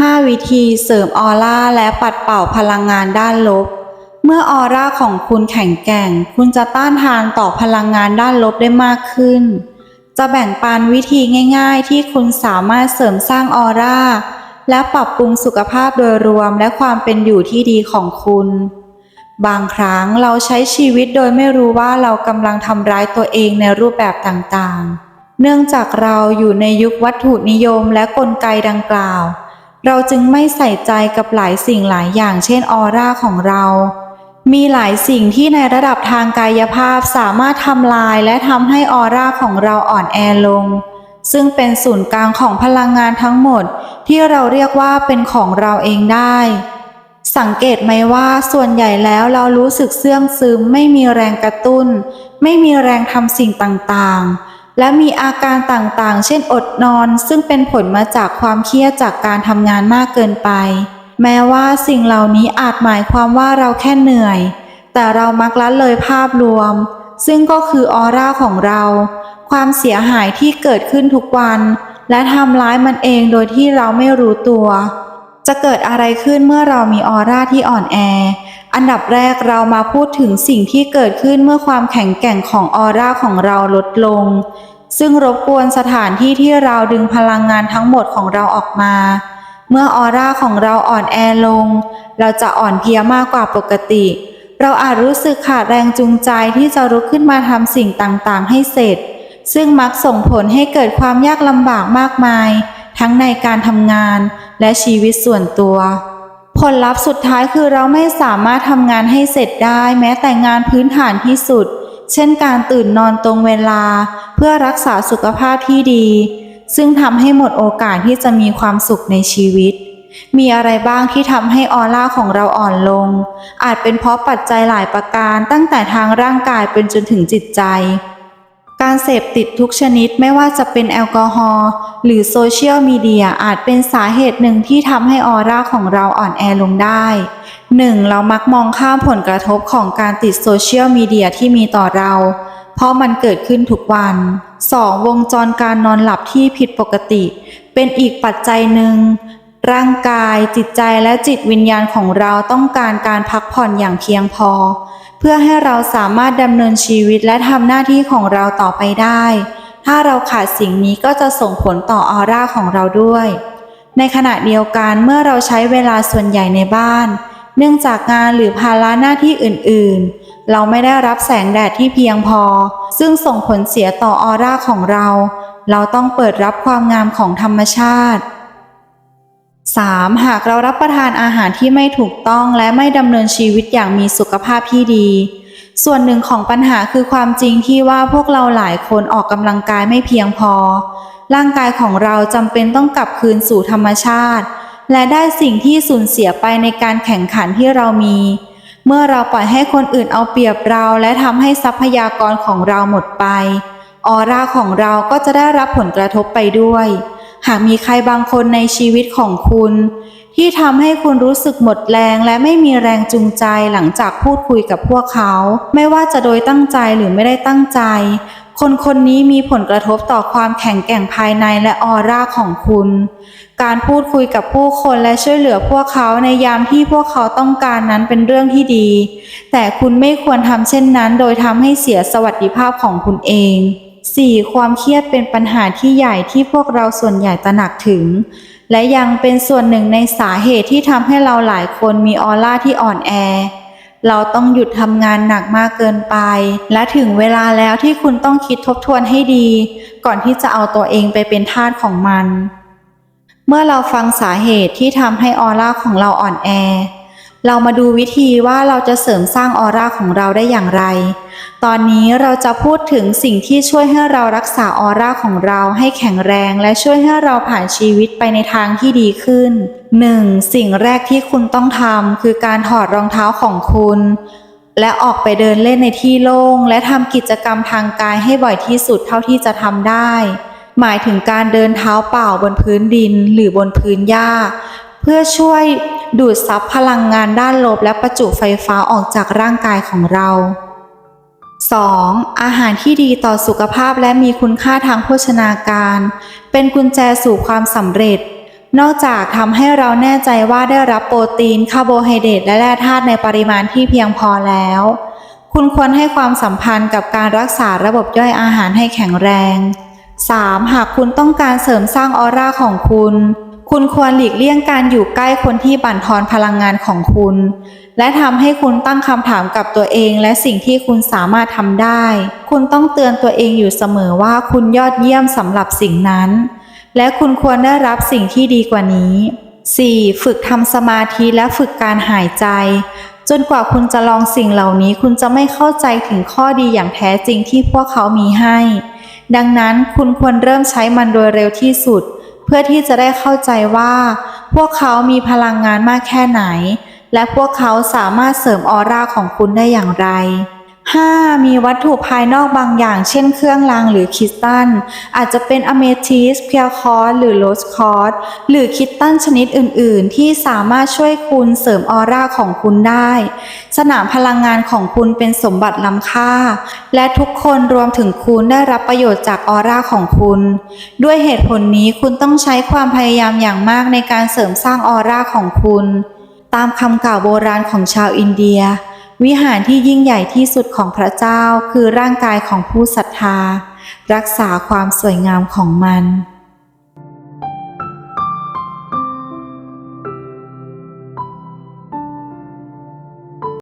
5 วิธีเสริมออร่าและปัดเป่าพลังงานด้านลบ เมื่อออร่าของคุณแข็งแกร่ง คุณจะต้านทานต่อพลังงานด้านลบได้มากขึ้น จะแบ่งปันวิธีง่าย ๆ ที่คุณสามารถเสริมสร้างออร่าและปรับปรุงสุขภาพโดยรวมและความเป็นอยู่ที่ดีของคุณ บางครั้งเราใช้ชีวิตโดยไม่รู้ว่าเรากำลังทำร้ายตัวเองในรูปแบบต่างๆ เนื่องจากเราอยู่ในยุควัตถุนิยมและกลไกดังกล่าว เราจึงไม่ใส่ใจกับหลายสิ่งหลายอย่างเช่นออร่าของเรา มีหลายสิ่งที่ในระดับทางกายภาพสามารถทำลายและทำให้ออร่าของเราอ่อนแอลง ซึ่งเป็นศูนย์กลางของพลังงานทั้งหมด ที่เราเรียกว่าเป็นของเราเองได้ สังเกตไหมว่าส่วนใหญ่แล้วเรารู้สึกเสื่องซึมไม่มีแรงกระตุ้น ไม่มีแรงทำสิ่งต่างๆ และมีอาการต่างๆ เช่นอดนอน ซึ่งเป็นผลมาจากความเครียดจากการทำงานมากเกินไป แม้ว่าสิ่งเหล่านี้อาจหมายความว่าเราแค่เหนื่อย แต่เรามักละเลยภาพรวม ซึ่งก็คือออร่าของเรา ความเสียหายที่เกิดขึ้นทุกวัน และทำร้ายมันเองโดยที่เราไม่รู้ตัว จะเกิดอะไรขึ้นเมื่อเรามีออร่าที่อ่อนแอ อันดับแรกเรามาพูดถึงสิ่งที่เกิดขึ้นเมื่อความแข็งแกร่งของออร่าของเราลดลง ซึ่งรบกวนสถานที่ที่เราดึงพลังงานทั้งหมดของเราออกมา เมื่อออร่าของเราอ่อนแอลง เราจะอ่อนเพลียมากกว่าปกติ เราอาจรู้สึกขาดแรงจูงใจที่จะลุกขึ้นมาทำสิ่งต่างๆ ให้เสร็จ ซึ่งมักส่งผลให้เกิดความยากลำบากมากมาย ทั้งในการทำงานและชีวิตส่วนตัว ผลลัพธ์สุดท้ายคือเราไม่สามารถทำงานให้เสร็จได้แม้แต่งานพื้นฐานที่สุด เช่นการตื่นนอนตรงเวลา เพื่อรักษาสุขภาพที่ดี ซึ่งทำให้หมดโอกาสที่จะมีความสุขในชีวิต มีอะไรบ้างที่ทำให้ออร่าของเราอ่อนลง อาจเป็นเพราะปัจจัยหลายประการตั้งแต่ทางร่างกายเป็นจนถึงจิตใจ การเสพติดทุกชนิดไม่ว่าจะเป็นแอลกอฮอล์หรือโซเชียลมีเดียอาจเป็นสาเหตุหนึ่งที่ทำให้ออร่าของเราอ่อนแอลงได้ 1. เรามักมองข้ามผลกระทบของการติดโซเชียลมีเดียที่มีต่อเรา เพราะมันเกิดขึ้นทุกวัน 2. วงจรการนอนหลับที่ผิดปกติ เป็นอีกปัจจัยหนึ่ง ร่างกาย จิตใจและจิตวิญญาณของเราต้องการการพักผ่อนอย่างเพียงพอ เพื่อให้เราสามารถดำเนินชีวิตและทำหน้าที่ของเราต่อไปได้ ถ้าเราขาดสิ่งนี้ก็จะส่งผลต่อออร่าของเราด้วย ในขณะเดียวกันเมื่อเราใช้เวลาส่วนใหญ่ในบ้าน เนื่องจากงานหรือภาระหน้าที่อื่นๆ เราไม่ได้รับแสงแดดที่เพียงพอ ซึ่งส่งผลเสียต่อออร่าของเรา เราต้องเปิดรับความงามของธรรมชาติ 3. หากเรารับประทานอาหารที่ไม่ถูกต้องและไม่ดำเนินชีวิตอย่างมีสุขภาพที่ดี ส่วนหนึ่งของปัญหาคือความจริงที่ว่าพวกเราหลายคนออกกำลังกายไม่เพียงพอ ร่างกายของเราจำเป็นต้องกลับคืนสู่ธรรมชาติ และได้สิ่งที่สูญเสียไปในการแข่งขันที่เรามี เมื่อเราปล่อยให้คนอื่นเอาเปรียบเราและทำให้ทรัพยากรของเราหมดไป ออร่าของเราก็จะได้รับผลกระทบไปด้วย หากมีใครบางคนในชีวิตของคุณ ที่ทำให้คุณรู้สึกหมดแรงและไม่มีแรงจูงใจหลังจากพูดคุยกับพวกเขา ไม่ว่าจะโดยตั้งใจหรือไม่ได้ตั้งใจ คนคนนี้มีผลกระทบต่อความแข็งแกร่งภายในและออร่าของคุณ การพูดคุยกับผู้คนและช่วยเหลือพวกเขาในยามที่พวกเขาต้องการนั้นเป็นเรื่องที่ดี แต่คุณไม่ควรทำเช่นนั้น โดยทำให้เสียสวัสดิภาพของคุณเอง 4. ความเครียดเป็นปัญหาที่ใหญ่ที่พวกเราส่วนใหญ่ตระหนักถึง และยังเป็นส่วนหนึ่งในสาเหตุที่ทำให้เราหลายคนมีออร่าที่อ่อนแอ เราต้องหยุดทำงานหนักมากเกินไป และถึงเวลาแล้วที่คุณต้องคิดทบทวนให้ดี ก่อนที่จะเอาตัวเองไปเป็นทาสของมัน เมื่อเราฟังสาเหตุที่ทำให้ออร่าของเราอ่อนแอ เรามาดูวิธีว่าเราจะเสริมสร้างออร่าของเราได้อย่างไร ตอนนี้เราจะพูดถึงสิ่งที่ช่วยให้เรารักษาออร่าของเราให้แข็งแรงและช่วยให้เราผ่านชีวิตไปในทางที่ดีขึ้น 1. สิ่งแรกที่คุณต้องทำคือการถอดรองเท้าของคุณ และออกไปเดินเล่นในที่โล่ง และทำกิจกรรมทางกายให้บ่อยที่สุดเท่าที่จะทำได้ หมายถึงการเดินเท้าเปล่าบนพื้นดินหรือบนพื้นหญ้า เพื่อช่วย ดูดซับพลังงานด้านลบและประจุไฟฟ้าออกจากร่างกายของเรา 2. อาหารที่ดีต่อสุขภาพและมีคุณค่าทางโภชนาการ เป็นกุญแจสู่ความสำเร็จ นอกจากทำให้เราแน่ใจว่าได้รับโปรตีน คาร์โบไฮเดรตและแร่ธาตุในปริมาณที่เพียงพอแล้ว คุณควรให้ความสัมพันธ์กับการรักษาระบบย่อยอาหารให้แข็งแรง 3. หากคุณต้องการเสริมสร้างออร่าของคุณ คุณควรหลีกเลี่ยงการอยู่ใกล้คนที่บั่นทอนพลังงานของคุณ และทำให้คุณตั้งคำถามกับตัวเองและสิ่งที่คุณสามารถทำได้ คุณต้องเตือนตัวเองอยู่เสมอว่าคุณยอดเยี่ยมสำหรับสิ่งนั้น และคุณควรได้รับสิ่งที่ดีกว่านี้ 4. ฝึกทำสมาธิและฝึกการหายใจ จนกว่าคุณจะลองสิ่งเหล่านี้ คุณจะไม่เข้าใจถึงข้อดีอย่างแท้จริงที่พวกเขามีให้ ดังนั้นคุณควรเริ่มใช้มันโดยเร็วที่สุดเพื่อที่จะได้เข้าใจว่า พวกเขามีพลังงานมากแค่ไหน และพวกเขาสามารถเสริมออร่าของคุณได้อย่างไร 5. มีวัตถุภายนอกบางอย่าง เช่นเครื่องรางหรือคริสตัลอาจจะเป็นอเมทิสเพียคอร์หรือโรสคอร์สหรือคริสตัลชนิดอื่น ๆ ที่สามารถช่วยคุณเสริมออร่าของคุณได้ สนามพลังงานของคุณเป็นสมบัติล้ำค่า และทุกคนรวมถึงคุณได้รับประโยชน์จากออร่าของคุณ ด้วยเหตุผลนี้คุณต้องใช้ความพยายามอย่างมากในการเสริมสร้างออร่าของคุณ ตามคำกล่าวโบราณของชาวอินเดีย วิหารที่ยิ่งใหญ่ที่สุดของพระเจ้าคือร่างกายของผู้ศรัทธา รักษาความสวยงามของมัน